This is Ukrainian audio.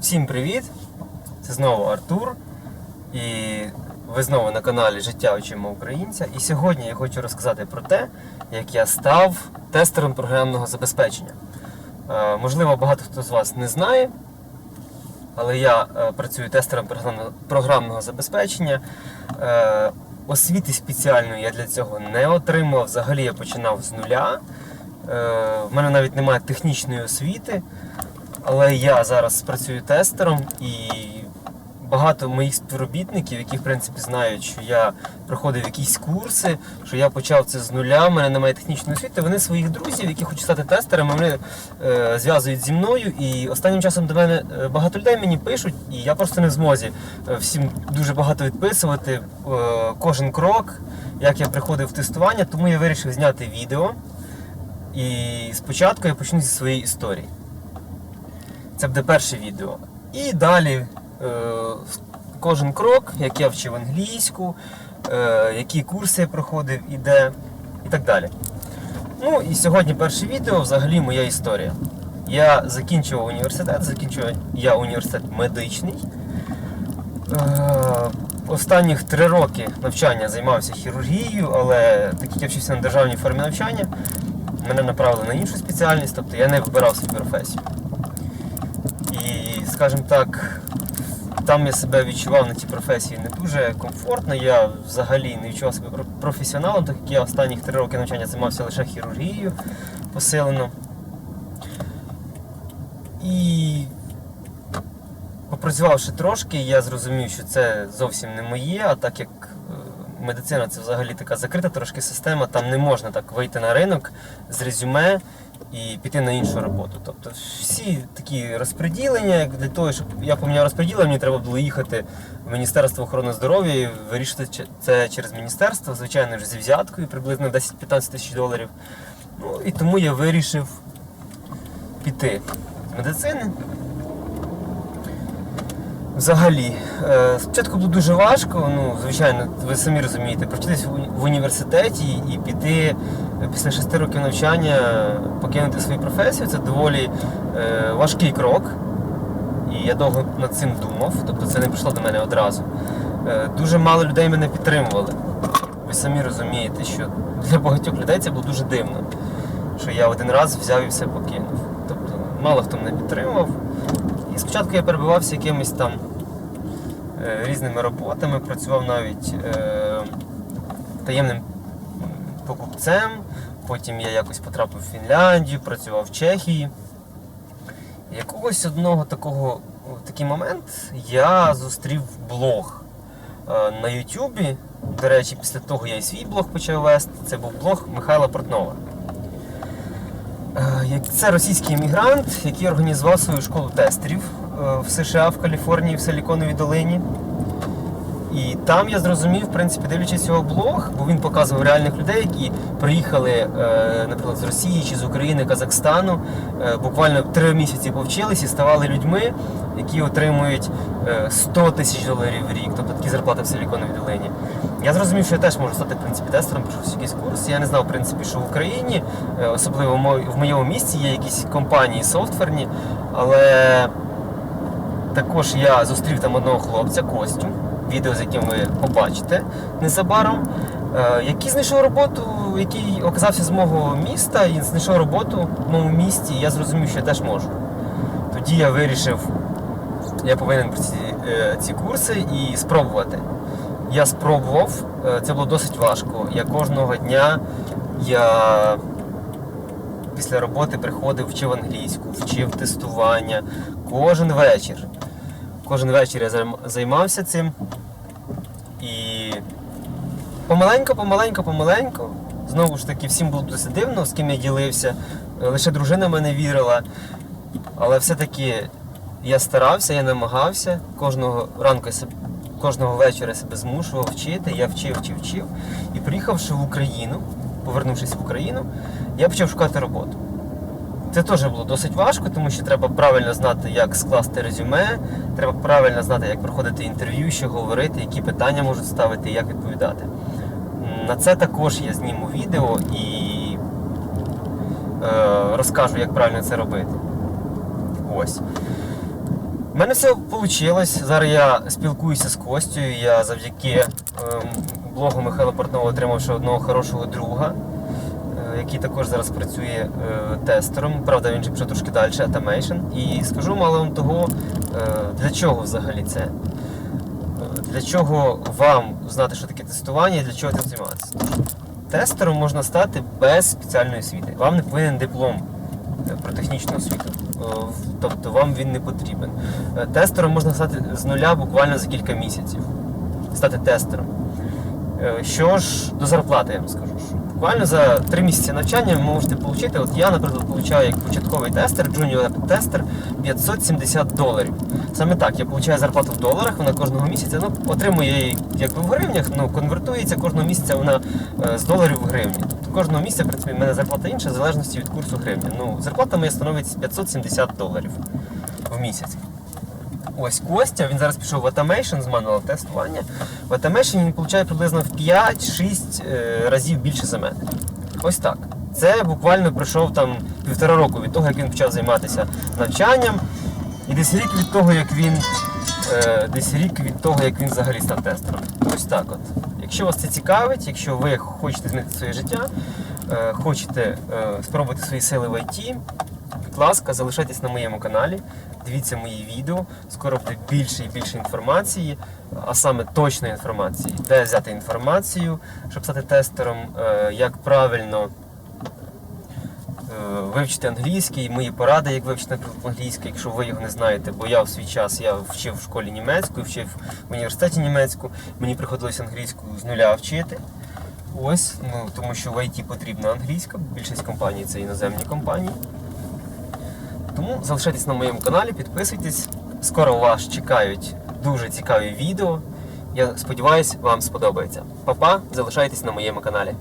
Всім привіт! Це знову Артур. І ви знову на каналі Життя Очима Українця. І сьогодні я хочу розказати про те, як я став тестером програмного забезпечення. Е, можливо, багато хто з вас не знає, але я е, працюю тестером програмного, забезпечення. Е, освіти спеціальної я для цього не отримав. Взагалі я починав з нуля. В мене навіть немає технічної освіти. Але я зараз працюю тестером і багато моїх співробітників, які в принципі знають, що я проходив якісь курси, що я почав це з нуля, в мене немає технічної освіти. Вони своїх друзів, які хочуть стати тестерами, вони е, зв'язують зі мною. І останнім часом до мене е, багато людей мені пишуть, і я просто не в змозі е, всім дуже багато відписувати е, кожен крок, як я приходив в тестування, тому я вирішив зняти відео. І спочатку я почну зі своєї історії. Це буде перше відео. І далі е, кожен крок, як я вчив англійську, е, які курси я проходив і де, і так далі. Ну і сьогодні перше відео взагалі моя історія. Я закінчував університет, закінчував я університет медичний. Е, Останніх три роки навчання займався хірургією, але так як я вчився на державній формі навчання, мене направили на іншу спеціальність, тобто я не вибирав свою професію. Скажімо так, там я себе відчував на цій професії не дуже комфортно. Я взагалі не відчував себе професіоналом, так як я останніх три роки навчання займався лише хірургією посилено. І попрацювавши трошки, я зрозумів, що це зовсім не моє, а так як е, медицина це взагалі така закрита трошки система, там не можна так вийти на ринок з резюме і піти на іншу роботу. Тобто всі такі розподілення, як для того, щоб я поміняв розподілення, мені треба було їхати в Міністерство охорони здоров'я і вирішити це через міністерство, звичайно ж зі взяткою, приблизно 10-15 тисяч доларів. Ну і тому я вирішив піти з медицини. Взагалі, е, спочатку було дуже важко, ну, звичайно, ви самі розумієте, провчитися в університеті і піти е, після шести років навчання, покинути свою професію, це доволі е, важкий крок. І я довго над цим думав, тобто це не прийшло до мене одразу. Дуже мало людей мене підтримували. Ви самі розумієте, що для багатьох людей це було дуже дивно, що я один раз взяв і все покинув. Тобто мало хто мене підтримував. І спочатку я перебувався якимись там різними роботами, працював навіть е, таємним покупцем, потім я якось потрапив в Фінляндію, працював в Чехії. Якогось одного такого такий момент я зустрів блог е, на Ютубі. До речі, після того я і свій блог почав вести. Це був блог Михайла Портнова. Е, Це російський іммігрант, який організував свою школу тестерів е, в США, в Каліфорнії, в Силіконовій долині. І там я зрозумів, в принципі, дивлячись його блог, бо він показував реальних людей, які приїхали, е, наприклад, з Росії чи з України, Казахстану, е, буквально три місяці повчились і ставали людьми, які отримують е, 100 тисяч доларів в рік, тобто такі зарплати в Силіконовій долині. Я зрозумів, що я теж можу стати в принципі тестером, пішов якийсь курс. Я не знав, в принципі, що в Україні, е, особливо в моєму місті, є якісь компанії софтверні, але також я зустрів там одного хлопця, Костю, відео з яким ви побачите незабаром, е, який знайшов роботу, який оказався з мого міста і знайшов роботу в моєму місті, і я зрозумів, що я теж можу. Тоді я вирішив, я повинен пройти е, ці курси і спробувати. Я спробував, е, це було досить важко. Я кожного дня я після роботи приходив, вчив англійську, вчив тестування кожен вечір. Кожен вечір я займався цим. І помаленько, помаленько, помаленько. Знову ж таки, всім було досить дивно, з ким я ділився. Лише дружина мене вірила. Але все-таки я старався, я намагався. Кожного ранку кожного вечора себе змушував вчити. Я вчив, вчив, вчив. І приїхавши в Україну, повернувшись в Україну, я почав шукати роботу. Це теж було досить важко, тому що треба правильно знати, як скласти резюме, треба правильно знати, як проходити інтерв'ю, що говорити, які питання можуть ставити, як відповідати. На це також я зніму відео і е, розкажу, як правильно це робити. Ось. У мене все вийшло. Зараз я спілкуюся з Костю. Я завдяки ем, блогу Михайла Портнова отримав ще одного хорошого друга, який також зараз працює е, тестером. Правда, він же пішов трошки далі, Automation. І скажу мало вам того, е, для чого взагалі це. Е, Для чого вам знати, що таке тестування і для чого цим займатися? Тестером можна стати без спеціальної освіти. Вам не повинен диплом про технічну освіту. Тобто вам він не потрібен. Тестером можна стати з нуля буквально за кілька місяців. Стати тестером. Що ж до зарплати, я вам скажу. Буквально за три місяці навчання ви можете отримати. От я, наприклад, отримую як початковий тестер, джуніор тестер 570 доларів. Саме так, я отримую зарплату в доларах, вона кожного місяця ну, отримує її якби в гривнях, ну конвертується кожного місяця вона е, з доларів в гривні. Тобто кожного місяця, в принципі, в мене зарплата інша, в залежності від курсу гривні. Ну, зарплата моя становить 570 доларів в місяць. Ось Костя, він зараз пішов в Automation з мануал тестування. В Automation він получає приблизно в 5-6 е, разів більше за мене. Ось так. Це буквально пройшов там півтора року від того, як він почав займатися навчанням. І десь рік від того, як він е, десь рік від того, як він взагалі став тестером. Ось так от. Якщо вас це цікавить, якщо ви хочете змінити своє життя, е, хочете спробувати свої сили в IT, будь ласка, залишайтесь на моєму каналі, дивіться мої відео. Скоро буде більше і більше інформації, а саме точної інформації, де взяти інформацію, щоб стати тестером, е, як правильно е, вивчити англійський, мої поради, як вивчити англійський, якщо ви його не знаєте, бо я в свій час я вчив в школі німецьку, вчив в університеті німецьку, мені приходилось англійську з нуля вчити. Ось, ну тому що в ІТ потрібна англійська, більшість компаній це іноземні компанії. Тому залишайтесь на моєму каналі, підписуйтесь. Скоро вас чекають дуже цікаві відео. Я сподіваюся, вам сподобається. Па-па, залишайтесь на моєму каналі.